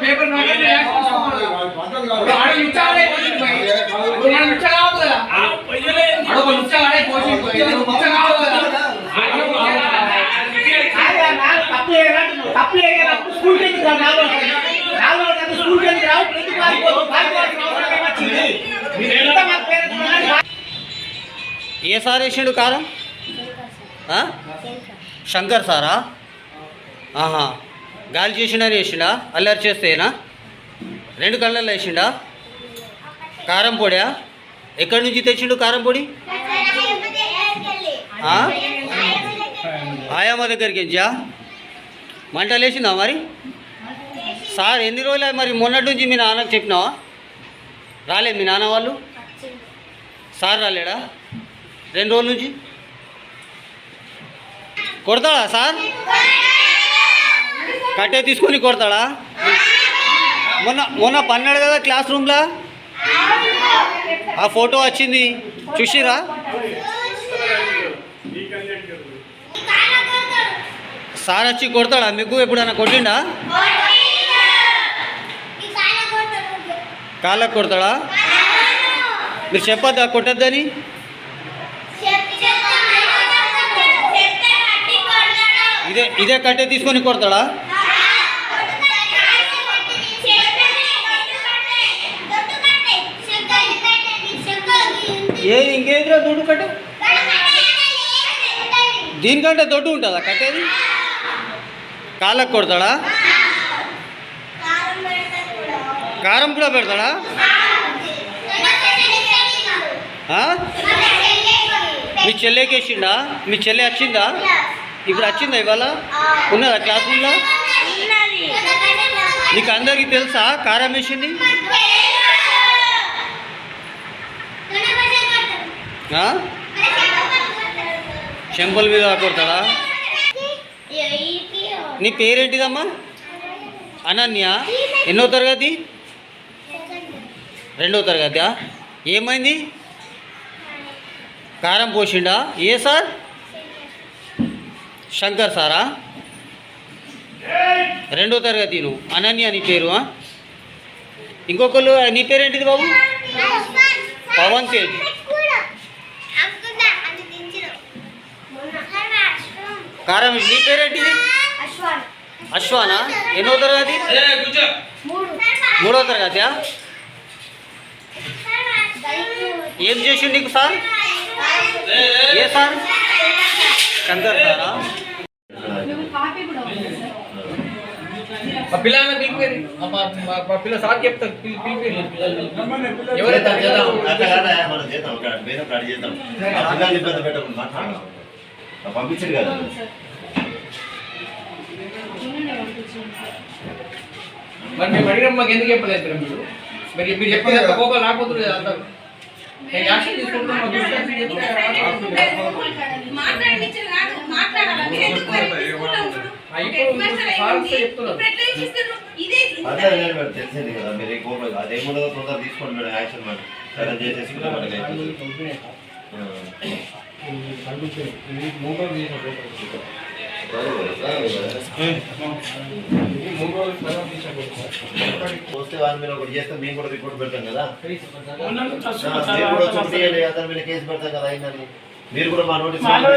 Paper స్కూల్కి ఎందుకు రావు ఎందుకు రావు ఏ సార్ వేసిండు కారం? శంకర్ సారా? ఆహా. గాలి చేసిండని వేసిండా అల్లరి చేస్తేనా? రెండు కళ్ళల్లో వేసిండా? కారం పొడా ఎక్కడి నుంచి తెచ్చిండు కారం పొడి? ఆయామ దగ్గరికి ఎంచా మంటలు వేసిందా మరి? సార్ ఎన్ని రోజులు మరి మొన్నటి నుంచి మీ నాన్నకు చెప్పినావా? రాలేదు మీ నాన్న వాళ్ళు? సార్ రాలేడా? రెండు రోజుల నుంచి? కొడతాడా సార్? కట్టే తీసుకొని కొడతాడా? మొన్న మొన్న పన్నాడు కదా క్లాస్ రూమ్లో? ఆ ఫోటో వచ్చింది. చూసిరా సార్ వచ్చి కొడతాడా? మీకు ఎప్పుడైనా కొట్టిండా? కాళ్ళకు కొడతాడా? మీరు చెప్పొద్దా కొట్టద్దని? ఇదే ఇదే కట్టే తీసుకొని కొడతాడా? ఏది ఇంకేదిరా దొడ్డు కట్టే? దీనికంటే దొడ్డు ఉంటుందా కట్టేది? కాళ్ళకు కొడతాడా? కారం కూడా పెడతాడా? మీ చెల్లెకి వేసిండా మీ చెల్లె వచ్చిందా? ఇప్పుడు వచ్చిందా ఇవాళ? ఉన్నదా క్లాస్ రూమ్లో? నీకు అందరికీ తెలుసా కారం వేసింది? ఆ? చెంపల మీద కొడతాడా? నీ పేరేంటిదమ్మా? అనన్య. ఎన్నో తరగతి? రెండో తరగతి ఏమైంది? కారం పోసిండా? ఏ సార్? శంకర్ సారా? రెండో తరగతి నువ్వు. అనన్య నీ పేరు? ఇంకొకరు నీ పేరేంటిది బాబు? పవన్ తేజ్. కారం నీ పేరేంటిది అశ్వానా? ఎన్నో తరగతి? మూడో తరగతి ఏం చేసిండు నీకు సార్? ఏ సార్? శంకర్ సారా ఆ పిల్లల్ని పిలిపిరి మా పిల్ల సార్ చెప్తారు పిలి- పిలిపిరి ఎవరైతే చేద్దాం? అట్లా కాదా? మనం చేద్దాం. అక్కడ వేరే కాడ చేద్దాం. ఆ పిల్లల్ని ఇబ్బంది పెట్టకుండా మాట్లాడదాం ఆ పంపించారు కదా. మరి మేము అడిగిన మాకు ఎందుకు చెప్పలేదు సార్ మీరు? మరి మీరు చెప్పిన కోపం రాకపోతుంది కదా అంతా. నేను యాక్షన్ తీసుకుంటున్నా మా దృష్టి వచ్చి చెప్తే ఆ, ఇప్పుడు సార్ వస్తే చెప్తున్నారు అదే నేను మేడం తెలిసింది కదా మీరు కోపం అదేముండదో తొందర తీసుకోండి మేడం యాక్షన్ మేడం. సరే చేసేసుకుంటే మనకి. వస్తే వాళ్ళ మీద ఒకటి చేస్తే మేము కూడా రిపోర్ట్ పెడతాం కదా. మీరు కూడా చాలా వచ్చి చేయండి, అతని మీద కేసు పెడతాం కదా అయిందని. మీరు కూడా మా నోటీస్ చాలా